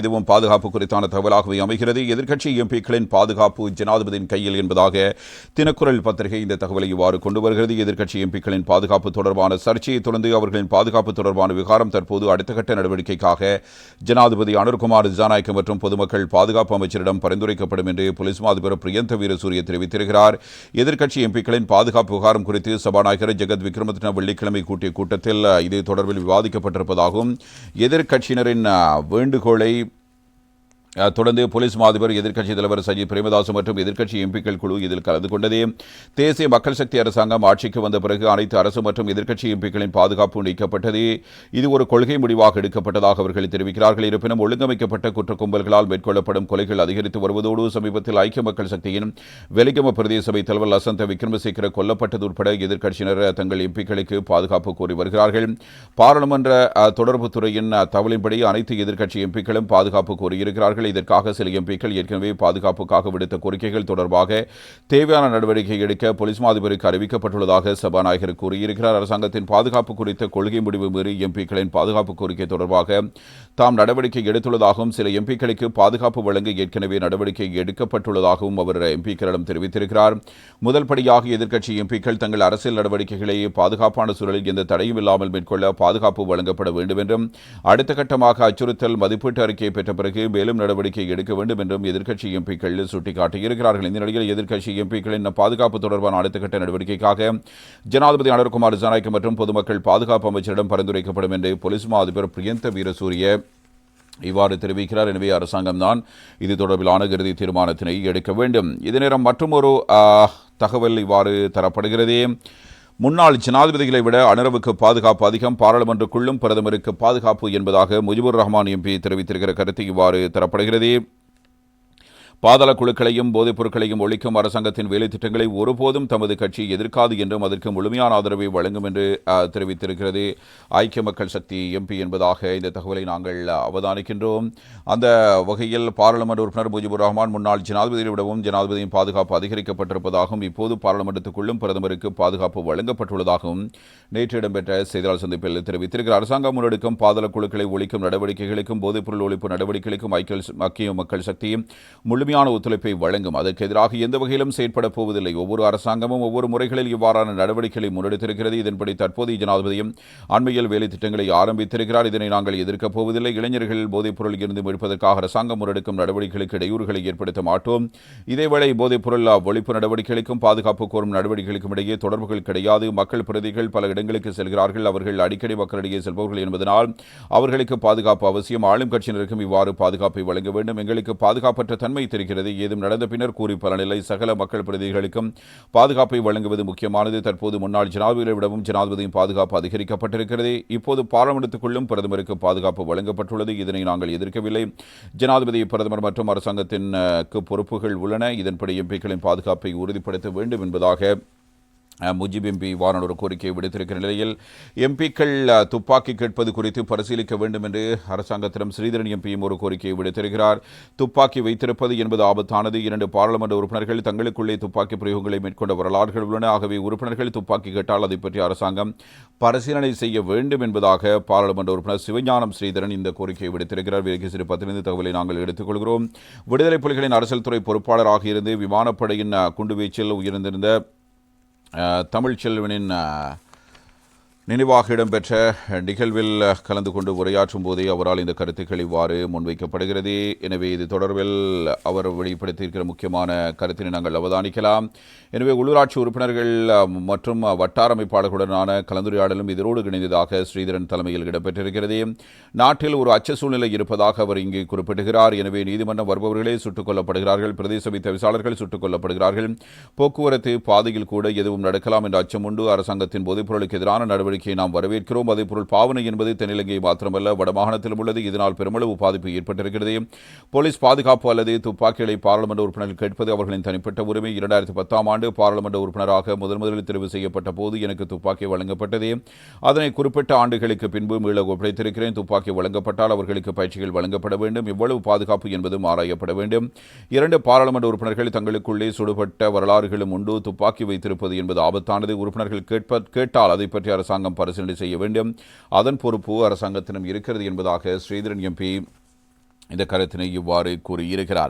இதுவும் பாதுகாப்பு குறித்தான தகவலாகவே அமைகிறது. எதிர்க்கட்சி எம்பிக்களின் பாதுகாப்பு ஜனாதிபதியின் கையில் என்பதாக தினக்குரல் பத்திரிகை இந்த தகவலை இவ்வாறு கொண்டு வருகிறது. எதிர்க்கட்சி எம்பிக்களின் பாதுகாப்பு தொடர்பான சர்ச்சையை தொடர்ந்து அவர்களின் பாதுகாப்பு தொடர்பான விகாரம் தற்போது அடுத்த கட்ட நடவடிக்கைக்காக ஜனாதிபதி அனுர்குமார் ஜனநாயக்க மற்றும் பொதுமக்கள் பாதுகாப்பு அமைச்சரிடம் பரிந்துரைக்கப்படும் என்று போலீஸ் மாதிபர் பிரியந்த வீரசூரிய தெரிவித்திருக்கிறார். எதிர்க்கட்சி எம்பிக்களின் பாதுகாப்பு விவகாரம் குறித்து சபாநாயகர் ஜெகத் விக்ரமரத்ன வெள்ளிக்கிழமை கூட்டிய கூட்டத்தில் இது தொடர்பில் விவாதிக்கப்பட்டிருப்பதாகவும் எதிர்க்கட்சியினரின் வேண்டுகோளை தொடர்ந்து போலீஸ் மாதிபர் எதிர்க்கட்சித் தலைவர் சஜித் பிரேமதாசு மற்றும் எதிர்க்கட்சி எம்பிக்கள் குழு இதில் கலந்து கொண்டது. தேசிய மக்கள் சக்தி அரசாங்கம் ஆட்சிக்கு வந்த பிறகு அனைத்து அரசு மற்றும் எதிர்க்கட்சி எம்பிக்களின் பாதுகாப்பு நீக்கப்பட்டது. இது ஒரு கொள்கை முடிவாக எடுக்கப்பட்டதாக அவர்கள் தெரிவிக்கிறார்கள். இருப்பினும் ஒழுங்கமைக்கப்பட்ட குற்ற கும்பல்களால் மேற்கொள்ளப்படும் கொலைகள் அதிகரித்து வருவதோடு சமீபத்தில் ஐக்கிய மக்கள் சக்தியின் வெலிகம பிரதேச சபை தலைவர் லசந்த விக்ரமசேகர கொல்லப்பட்டது உட்பட எதிர்க்கட்சியினர் தங்கள் எம்பிக்களுக்கு பாதுகாப்பு கோரி வருகிறார்கள். பாராளுமன்ற தொடர்புத்துறையின் தகவலின்படி அனைத்து எதிர்க்கட்சி எம்பிக்களும் பாதுகாப்பு கோரியிருக்கிறார்கள். இதற்காக சில எம்பிக்கள் ஏற்கனவே பாதுகாப்புக்காக விடுத்த கோரிக்கைகள் தொடர்பாக தேவையான நடவடிக்கை எடுக்க போலீஸ் மாதிபருக்கு அறிவிக்கப்பட்டுள்ளதாக சபாநாயகர் கூறியிருக்கிறார். அரசாங்கத்தின் பாதுகாப்பு குறித்த கொள்கை முடிவு மீறி எம்பிக்களின் பாதுகாப்பு கோரிக்கை தொடர்பாக தாம் நடவடிக்கை எடுத்துள்ளதாகவும் சில எம்பிக்களுக்கு பாதுகாப்பு வழங்க ஏற்கனவே நடவடிக்கை எடுக்கப்பட்டுள்ளதாகவும் அவர் எம்பிக்களிடம் தெரிவித்திருக்கிறார். முதல் படியாக எதிர்க்கட்சி எம்பிக்கள் தங்கள் அரசியல் நடவடிக்கைகளை பாதுகாப்பான சூழலில் எந்த தடையும் இல்லாமல் மேற்கொள்ள பாதுகாப்பு வழங்கப்பட வேண்டும் என்றும் அடுத்த கட்டமாக அச்சுறுத்தல் மதிப்பீட்டு அறிக்கையை பெற்ற பிறகு மேலும் நடவடிக்கை நடவடிக்கை எடுக்க வேண்டும் என்றும் எதிர்க்கட்சி எம்பிக்கள் சுட்டிக்காட்டியிருக்கிறார்கள். இந்த நிலையில் எதிர்க்கட்சி எம்பிக்களின் பாதுகாப்பு தொடர்பான அடுத்த கட்ட நடவடிக்கைக்காக ஜனாதிபதி அனுர்குமார் ஜனநாயக்க மற்றும் பொதுமக்கள் பாதுகாப்பு அமைச்சரிடம் பரிந்துரைக்கப்படும் என்று போலீஸ் மா அதிபர் பிரியந்த வீரசூரிய இவ்வாறு தெரிவிக்கிறார். எனவே அரசாங்கம்தான் இது தொடர்பிலான இறுதி தீர்மானத்தினை எடுக்க வேண்டும். இதே நேரம் மற்றொரு தகவல் இவ்வாறு தரப்படுகிறது. முன்னாள் ஜனாதிபதிகளை விட அனுரவுக்கு பாதுகாப்பு அதிகம் பாராளுமன்றக்குள்ளும் பிரதமருக்கு பாதுகாப்பு என்பதாக முஜிபுர் ரஹ்மான் எம்பி தெரிவித்திருக்கிற கருத்து இவ்வாறு தரப்படுகிறது. பாதாள குழுக்களையும் போதைப் பொருட்களையும் ஒழிக்கும் அரசாங்கத்தின் வேலை திட்டங்களை ஒருபோதும் தமது கட்சி எதிர்க்காது என்றும் அதற்கு முழுமையான ஆதரவை வழங்கும் என்று தெரிவித்திருக்கிறது. ஐக்கிய மக்கள் சக்தி எம்பி என்பதாக இந்த தகவலை நாங்கள் அவதானிக்கின்றோம். அந்த வகையில் பாராளுமன்ற உறுப்பினர் முஜிபுர் ரஹ்மான் முன்னாள் ஜனாதிபதியை விடவும் ஜனாதிபதியின் பாதுகாப்பு அதிகரிக்கப்பட்டிருப்பதாகவும் இப்போது பாராளுமன்றத்துக்குள்ளும் பிரதமருக்கு பாதுகாப்பு வழங்கப்பட்டுள்ளதாகவும் நேற்று இடம்பெற்ற செய்தியாளர் சந்திப்பில் தெரிவித்திருக்கிறார். அரசாங்கம் முன்னெடுக்கும் பாதாள குழுக்களை ஒழிக்கும் நடவடிக்கைகளுக்கும் போதைப்பொருள் ஒழிப்பு நடவடிக்கைகளுக்கும் ஐக்கிய மக்கள் மக்கள் சக்தி கடுமையான ஒத்துழைப்பை வழங்கும். அதற்கு எதிராக எந்த வகையிலும் செயற்பட போவதில்லை. ஒவ்வொரு அரசாங்கமும் ஒவ்வொரு முறைகளில் இவ்வாறான நடவடிக்கைகளை முன்னெடுத்திருக்கிறது. இதன்படி தற்போதைய ஜனாதிபதியும் அண்மையில் வேலை திட்டங்களை ஆரம்பித்திருக்கிறார். இதனை நாங்கள் எதிர்க்கப் போவதில்லை. இளைஞர்கள் போதைப்பொருள் இருந்து மீட்பதற்காக அரசாங்கம் முன்னெடுக்கும் நடவடிக்கைகளுக்கு இடையூறுகளை ஏற்படுத்த மாட்டோம். இதேவேளை போதைப்பொருள் ஒழிப்பு நடவடிக்கைகளுக்கும் பாதுகாப்பு கோரும் நடவடிக்கைகளுக்கும் இடையே தொடர்புகள் கிடையாது. மக்கள் பிரதிகள் பல இடங்களுக்கு செல்கிறார்கள். அவர்கள் அடிக்கடி மக்களிடையே செல்பவர்கள் என்பதனால் அவர்களுக்கு பாதுகாப்பு அவசியம். ஆளும் கட்சியினருக்கும் இவ்வாறு பாதுகாப்பை வழங்க வேண்டும். எங்களுக்கு பாதுகாப்பற்ற தன்மை தெரிகிறது. ஏதும் நடந்த பின்னர் கூறி பலனில்லை. சகல மக்கள் பிரதிநிதிகளுக்கும் பாதுகாப்பை வழங்குவது முக்கியமானது. தற்போது முன்னாள் ஜனாதிபதியை விடவும் ஜனாதிபதியின் பாதுகாப்பு அதிகரிக்கப்பட்டிருக்கிறது. இப்போது பாராளுமன்றத்துக்குள்ளும் பிரதமருக்கு பாதுகாப்பு வழங்கப்பட்டுள்ளது. இதனை நாங்கள் எதிர்க்கவில்லை. ஜனாதிபதி பிரதமர் மற்றும் அரசாங்கத்தின் பொறுப்புகள் உள்ளன. இதன்படி எம்பிக்களின் பாதுகாப்பை உறுதிப்படுத்த வேண்டும் என்பதாக முஜிப் எம்பி வாரன் ஒரு கோரிக்கையை விடுத்திருக்கிற நிலையில் எம்பிக்கள் துப்பாக்கி கேட்பது குறித்து பரிசீலிக்க வேண்டும் என்று அரசாங்கத்திடம் ஸ்ரீதரன் எம்பியும் ஒரு கோரிக்கையை விடுத்திருக்கிறார். துப்பாக்கி வைத்திருப்பது என்பது ஆபத்தானது. இரண்டு பாராளுமன்ற உறுப்பினர்கள் தங்களுக்குள்ளே துப்பாக்கி பிரயோகங்களை மேற்கொண்ட வரலாறுகள் உள்ளன. ஆகவே உறுப்பினர்கள் துப்பாக்கி கேட்டால் அதை பற்றி அரசாங்கம் பரிசீலனை செய்ய வேண்டும் என்பதாக பாராளுமன்ற உறுப்பினர் சிவஞானம் ஸ்ரீதரன் இந்த கோரிக்கையை விடுத்திருக்கிறார். விலகி சிறு பத்திரிந்து தகவலை நாங்கள் எடுத்துக்கொள்கிறோம். விடுதலை புலிகளின் அரசியல் துறை பொறுப்பாளராக இருந்து விமானப்படையின் குண்டுவீச்சில் உயிர்ந்திருந்த தமிழ் செல்வனின் நினைவாக இடம்பெற்ற நிகழ்வில் கலந்து கொண்டு உரையாற்றும் போதே அவரால் இந்த கருத்துக்கள் இவ்வாறு முன்வைக்கப்படுகிறது. எனவே இது தொடர்பில் அவர் வெளிப்படுத்தியிருக்கிற முக்கியமான கருத்தினை நாங்கள் அவதானிக்கலாம். எனவே உள்ளூராட்சி உறுப்பினர்கள் மற்றும் வட்டார அமைப்பாளர்களுடனான கலந்துரையாடலும் இதனோடு இணைந்ததாக ஸ்ரீதரன் தலைமையில் இடம்பெற்றிருக்கிறது. நாட்டில் ஒரு அச்ச சூழ்நிலை இருப்பதாக அவர் இங்கு குறிப்பிடுகிறார். எனவே நீதிமன்றம் வருபவர்களே சுட்டுக் கொல்லப்படுகிறார்கள். பிரதேச சபை தவிசாளர்கள் சுட்டுக் கொல்லப்படுகிறார்கள். போக்குவரத்து பாதையில் கூட எதுவும் நடக்கலாம் என்ற அச்சம் உண்டு. அரசாங்கத்தின் போதைப்பொருளுக்கு எதிரான நடவடிக்கையை நாம் வரவேற்கிறோம். அதே பொருள் பாவனை என்பது தென்னிலங்கை மாத்திரமல்ல வடமாகாணத்திலும் உள்ளது. இதனால் பெருமளவு பாதிப்பு ஏற்பட்டிருக்கிறது. போலீஸ் பாதுகாப்பு அல்லது துப்பாக்கிகளை பாராளுமன்ற உறுப்பினர்கள் கேட்பது அவர்களின் தனிப்பட்ட உரிமை. இரண்டாயிரத்தி பத்தாம் ஆண்டு பாராளுமன்ற உறுப்பினராக முதன் முதலில் தெரிவு செய்யப்பட்ட போது எனக்கு துப்பாக்கி வழங்கப்பட்டது. அதனை குறிப்பிட்ட ஆண்டுகளுக்கு பின்பு மீள ஒப்படைத்திருக்கிறேன். துப்பாக்கி வழங்கப்பட்டால் அவர்களுக்கு பயிற்சிகள் வழங்கப்பட வேண்டும். இவ்வளவு பாதுகாப்பு என்பதும் ஆராயப்பட வேண்டும். இரண்டு பாராளுமன்ற உறுப்பினர்கள் தங்களுக்குள்ளே சுடுபட்ட வரலாறுகளும் உண்டு. துப்பாக்கி வைத்திருப்பது என்பது ஆபத்தானது. உறுப்பினர்கள் கேட்ப கேட்டால் அதை பற்றி அரசாங்கம் அரசாங்கம் பரிசீலனை செய்ய வேண்டும். அதன் பொறுப்பு அரசாங்கத்திடம் இருக்கிறது என்பதாக ஸ்ரீதரன் எம்பி இந்த கருத்தினை இவ்வாறு கூறியிருக்கிறார்.